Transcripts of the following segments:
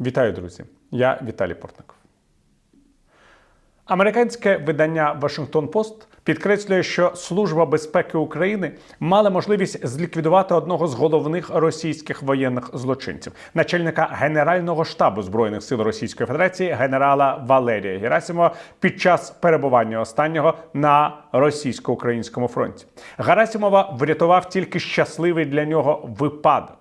Вітаю, друзі! Я Віталій Портников. Американське видання Вашингтон Пост підкреслює, що Служба безпеки України мала можливість зліквідувати одного з головних російських воєнних злочинців, начальника Генерального штабу збройних сил Російської Федерації генерала Валерія Герасимова під час перебування останнього на російсько-українському фронті. Герасимова врятував тільки щасливий для нього випадок.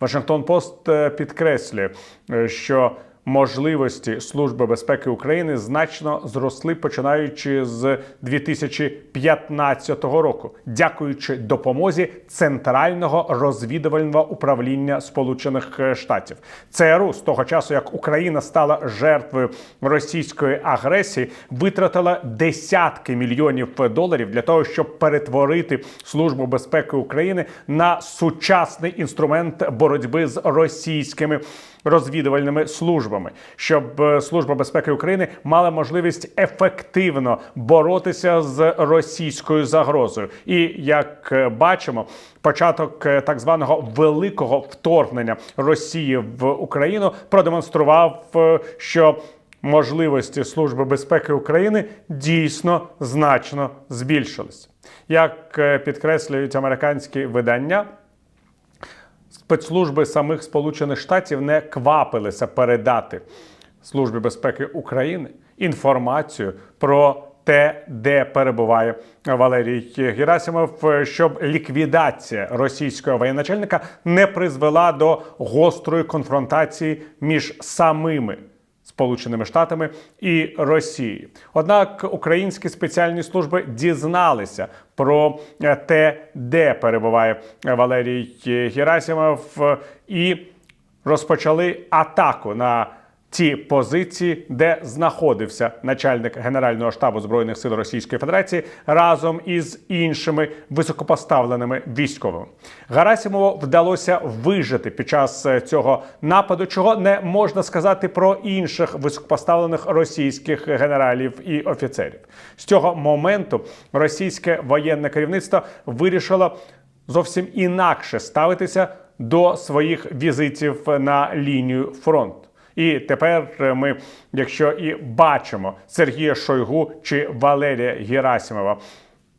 Вашингтон Пост е, підкреслює, е, що можливості Служби безпеки України значно зросли починаючи з 2015 року, дякуючи допомозі Центрального розвідувального управління Сполучених Штатів. ЦРУ з того часу, як Україна стала жертвою російської агресії, витратила десятки мільйонів доларів для того, щоб перетворити Службу безпеки України на сучасний інструмент боротьби з російськими розвідувальними службами, щоб е, Служба безпеки України мала можливість ефективно боротися з російською загрозою. І як е, бачимо, початок е, так званого великого вторгнення Росії в Україну продемонстрував, що можливості Служби безпеки України дійсно значно збільшились. Як підкреслюють американські видання, спецслужби самих Сполучених Штатів не квапилися передати Службі безпеки України інформацію про те, де перебуває Валерій Герасимов, щоб ліквідація російського воєначальника не призвела до гострої конфронтації між самими Сполученими Штатами і Росією. Однак українські спеціальні служби дізналися про е, те, де перебуває Валерій Герасимов, е, і розпочали атаку на ті позиції, де знаходився начальник Генерального штабу збройних сил Російської Федерації разом із іншими високопоставленими військовими. Гарасімову вдалося вижити під час е, цього нападу, чого не можна сказати про інших високопоставлених російських генералів і офіцерів. З цього моменту російське воєнне керівництво вирішило зовсім інакше ставитися до своїх візитів на лінію фронту. І тепер ми, якщо і бачимо Сергія Шойгу чи Валерія Герасимова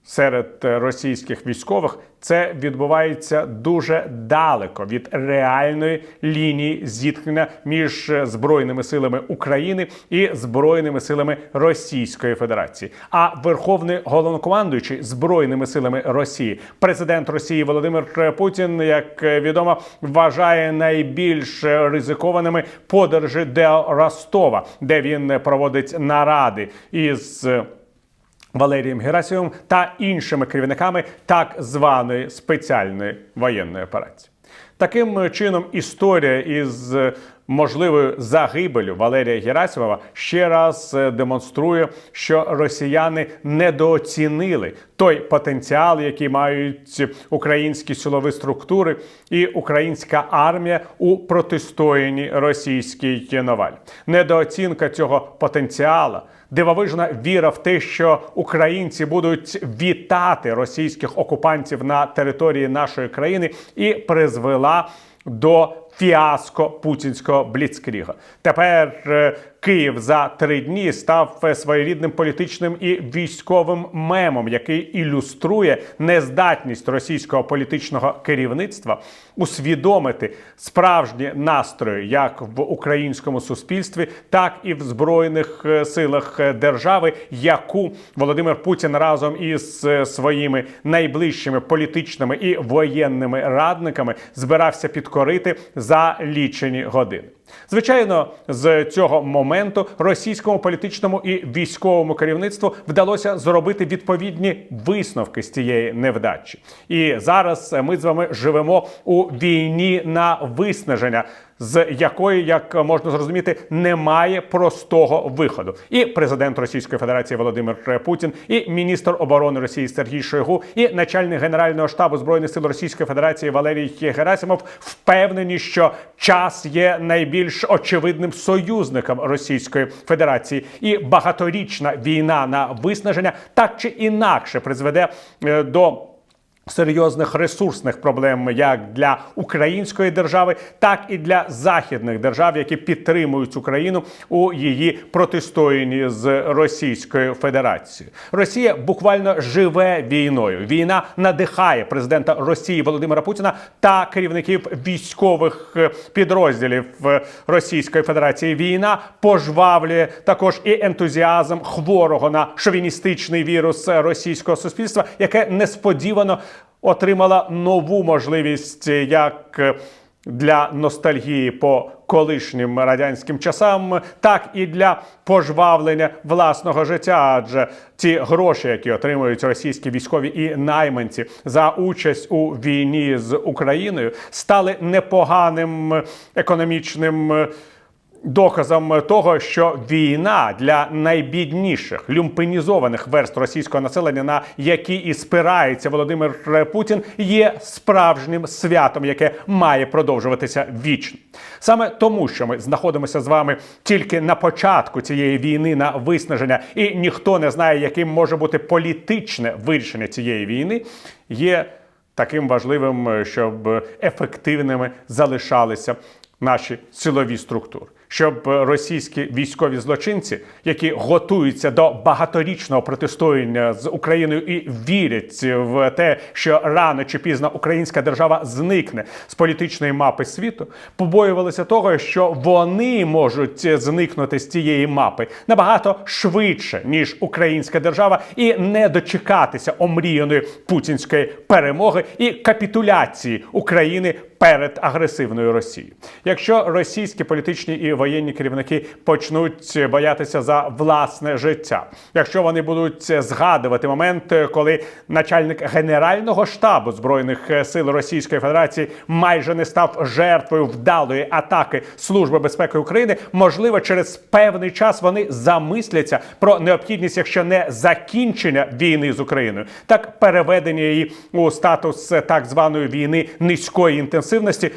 серед російських військових, це відбувається дуже далеко від реальної лінії зіткнення між збройними силами України і збройними силами Російської Федерації. А верховний головнокомандуючий збройними силами Росії, президент Росії Володимир Путін, як відомо, вважає найбільш ризикованими подорожі до Ростова, де він проводить наради із. Валерієм Герасимовим та іншими керівниками так званої спеціальної воєнної операції. Таким чином, історія із можливою загибелю Валерія Герасимова ще раз е, демонструє, що росіяни недооцінили той потенціал, який мають українські силові структури і українська армія у протистоянні російській навалі. Недооцінка цього потенціалу дивовижна віра в те, що українці будуть вітати російських окупантів на території нашої країни, і призвела до фіаско путінського бліцкріга. Тепер е, Київ за три дні став е, своєрідним політичним і військовим мемом, який ілюструє нездатність російського політичного керівництва усвідомити справжні настрої як в українському суспільстві, так і в збройних е, силах держави, яку Володимир Путін разом із своїми найближчими політичними і воєнними радниками збирався підкорити за лічені години. Звичайно, з цього моменту російському політичному і військовому керівництву вдалося зробити відповідні висновки з цієї невдачі. І зараз ми з вами живемо у війні на виснаження. З якої, як можна зрозуміти, немає простого виходу, і президент Російської Федерації Володимир Путін, і міністр оборони Росії Сергій Шойгу, і начальник генерального штабу збройних сил Російської Федерації Валерій Герасимов впевнені, що час є найбільш очевидним союзником Російської Федерації, і багаторічна війна на виснаження так чи інакше призведе е, до серйозних ресурсних проблем як для української держави, так і для західних держав, які підтримують Україну у її протистоянні з Російською Федерацією. Росія буквально живе війною. Війна надихає президента Росії Володимира Путіна та керівників військових е, підрозділів е, Російської Федерації. Війна пожвавлює також і ентузіазм хворого на шовіністичний вірус російського суспільства, яке несподівано отримала нову можливість е, як е, для ностальгії по колишнім радянським часам, так і для пожвавлення власного життя. Адже ті гроші, які отримують російські військові і найманці за участь у війні з Україною, стали непоганим економічним. Доказом того, що війна для найбідніших люмпенізованих верст російського населення, на які і спирається Володимир Путін, є справжнім святом, яке має продовжуватися вічно. Саме тому, що ми знаходимося з вами тільки на початку цієї війни на виснаження, і ніхто не знає, яким може бути політичне вирішення цієї війни, є таким важливим, щоб ефективними залишалися наші силові структури, щоб російські військові злочинці, які готуються до багаторічного протистояння з Україною і вірять в те, що рано чи пізно українська держава зникне з політичної мапи світу, побоювалися того, що вони можуть зникнути з цієї мапи набагато швидше ніж українська держава, і не дочекатися омріяної путінської перемоги і капітуляції України перед агресивною Росією. Якщо російські політичні і воєнні керівники почнуть боятися за власне життя, якщо вони будуть згадувати момент, коли начальник генерального штабу збройних сил Російської Федерації майже не став жертвою вдалої атаки Служби безпеки України, можливо, через певний час вони замисляться про необхідність, якщо не закінчення війни з Україною, так переведення її у статус так званої війни низької інтенсивності,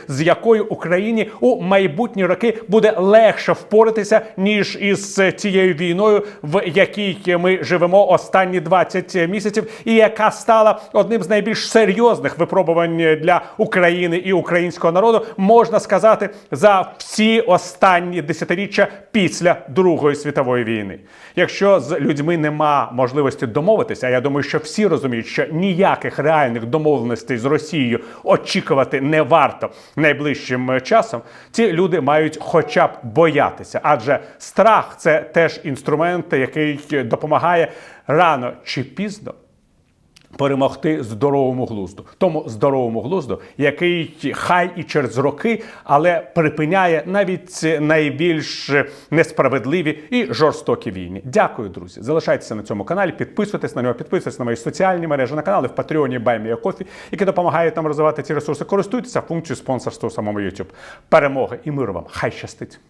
з якою Україні у майбутні роки буде легше впоратися ніж із цією війною, в якій ми живемо останні 20 місяців, і яка стала одним з найбільш серйозних випробувань для України і українського народу, можна сказати, за всі останні десятиріччя після Другої світової війни. Якщо з людьми нема можливості домовитися, а я думаю, що всі розуміють, що ніяких реальних домовленостей з Росією очікувати не варто найближчим часом, ці люди мають хоча б боятися, адже страх це теж інструмент, який допомагає рано чи пізно. Перемогти здоровому глузду, тому здоровому глузду, який хай і через роки, але припиняє навіть найбільш несправедливі і жорстокі війни. Дякую, друзі. Залишайтеся на цьому каналі, підписуйтесь на нього, підписуйтесь на мої соціальні мережі, на канали в Патреоні Кофі, які допомагають нам розвивати ці ресурси. Користуйтеся функцією спонсорства у самому YouTube. Перемоги і миру вам! Хай щастить!